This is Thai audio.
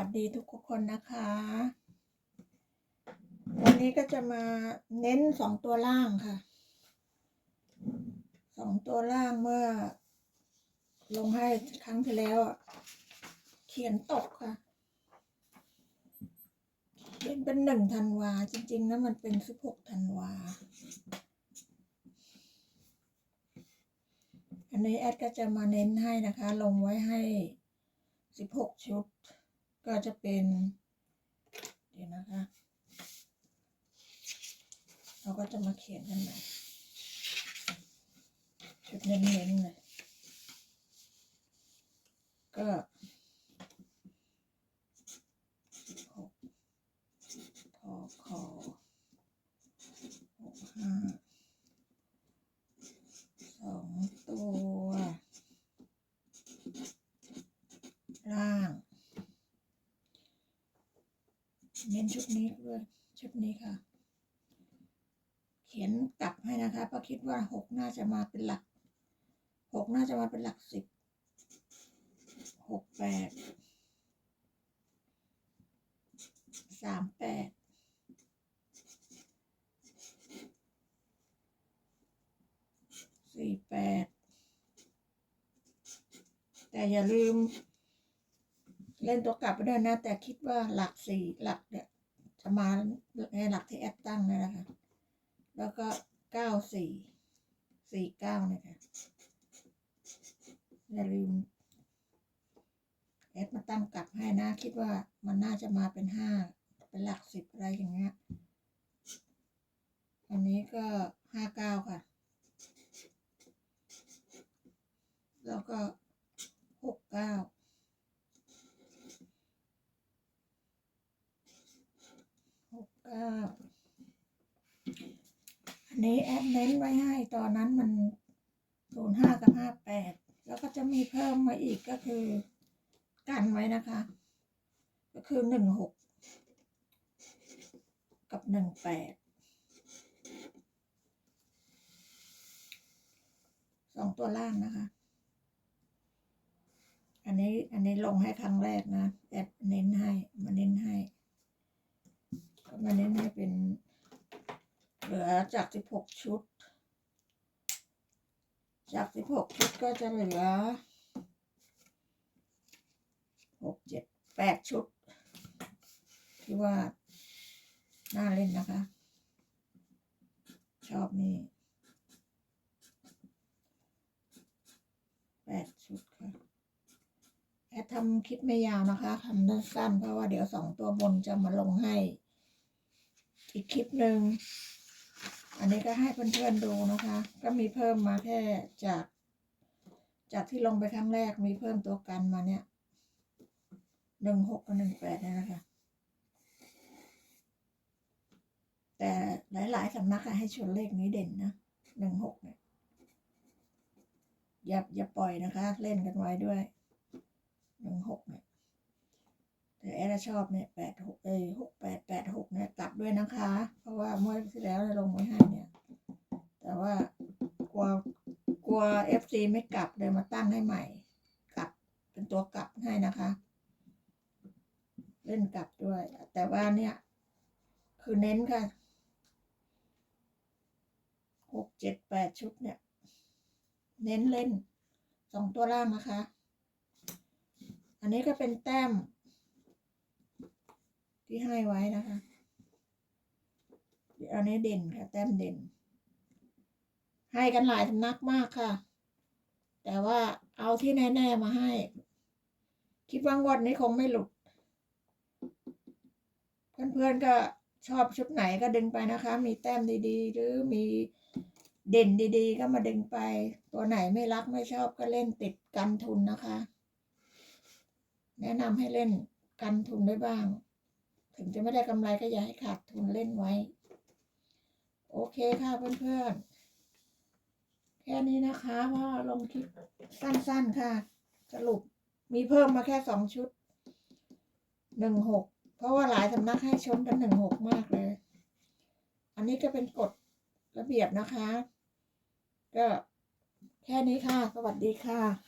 วัสดีทุกคนนะคะ วันนี้ก็จะมาเน้นสองตัวล่างค่ะ สองตัวล่างเมื่อ ลงให้ครั้งที่แล้ว เขียนตกค่ะ เขียนเป็นหนึ่งธันวา จริงๆนะมันเป็นสิบหกธันวา อันนี้แอดก็จะมาเน้นให้นะคะ ลงไว้ให้สิบหกชุด ก็จะเป็น เดี๋ยวนะคะ เราก็จะมาเขียนกันใหม่ชุดเน้นๆเลย ก็หกทอคอหกห้าสองตัว ล่าง เน้นชุดนี้ด้วยชุดนี้ค่ะ เขียนกลับให้นะคะเพราะคิดว่าหกน่าจะมาเป็นหลักหกน่าจะมาเป็นหลักสิบหกแปดสามแปดสี่แปดแต่อย่าลืม เล่นตัวกลับไปด้วยนะ แต่คิดว่าหลักสี่หลักเนี่ยจะมาในหลักที่แอดตั้งนั่แหละค่ะ แล้วก็เก้าสี่สี่เก้านะคะอย่าลืมแอดมาตั้งกลับให้นะ คิดว่ามันน่าจะมาเป็นห้าเป็นหลักสิบอะไรอย่างเงี้ย อันนี้ก็ห้าเก้าค่ะ แล้วก็หกเก้า หกเก้า อันนี้แอดเน้นไว้ให้ตอนนั้นมันศูนย์ห้ากับห้าแปดแล้วก็จะมีเพิ่มมาอีกก็คือกันไว้นะคะ ก็คือหนึ่งหกกับหนึ่งแปดสองตัวล่างนะคะ อันนี้อันนี้ลงให้ครั้งแรกนะแอดเน้นให้มาเน้นให้ มาเน้นให้เป็น เหลือจากสิบหกชุด จากสิบหกชุดก็จะเหลือหกเจ็ดแปดชุด ที่ว่า น่าเล่นนะคะ ชอบนี่แปดชุดค่ะแอดทำคลิปไม่ยาวนะคะทำสั้นเพราะว่าเดี๋ยวสองตัวบนจะมาลงให้ อีกคลิปหนึ่ง อันนี้ก็ให้เพื่อนๆดูนะคะ ก็มีเพิ่มมาแค่จาก จากที่ลงไปครั้งแรกมีเพิ่มตัวกันมาเนี่ยหนึ่งหกกับหนึ่งแปดนี่นะคะ แต่หลายๆสำนักอะให้ชนเลขนี้เด่นนะหนึ่งหกเนี่ยอย่าอย่าปล่อยนะคะ เล่นกันไว้ด้วยหนึ่งหกเนี่ยแต่แอร์ชอบเนี่ยแปดหกเอ้ยหกแปดแปดหกเนี่ย ด้วยนะคะ เพราะว่าเมื่อที่แล้วเราลงไว้ให้เนี่ย แต่ว่ากลัวกลัวเอฟซีไม่กลับเลยมาตั้งให้ใหม่ กลับเป็นตัวกลับให้นะคะ เล่นกลับด้วย แต่ว่าเนี่ย คือเน้นค่ะหกเจ็ดแปดชุดเนี่ย เน้นเล่นสองตัวล่างนะคะ อันนี้ก็เป็นแต้มที่ให้ไว้นะคะ อันนี้เด่นค่ะแต้มเด่น ให้กันหลายสำนักมากค่ะ แต่ว่าเอาที่แน่ ๆ มาให้ คิดว่างวดนี้คงไม่หลุด เพื่อนๆก็ชอบชุดไหนก็ดึงไปนะคะ มีแต้มดีๆ หรือมีเด่นดีๆ ก็มาดึงไป ตัวไหนไม่รักไม่ชอบก็เล่นติดกันทุนนะคะ แนะนำให้เล่นกันทุนได้บ้าง ถึงจะไม่ได้กำไรก็อย่าให้ขาดทุนเล่นไว้ โอเคค่ะเพื่อนๆ แค่นี้นะคะเพราลงคลิปสั้นๆค่ะ สรุปมีเพิ่มมาแค่สองชุดหนึ่งหกเพราะว่าหลายสำนักให้ชนกันหนึ่งหกมากเลย อันนี้ก็เป็นกฎระเบียบนะคะ ก็แค่นี้ค่ะ สวัสดีค่ะ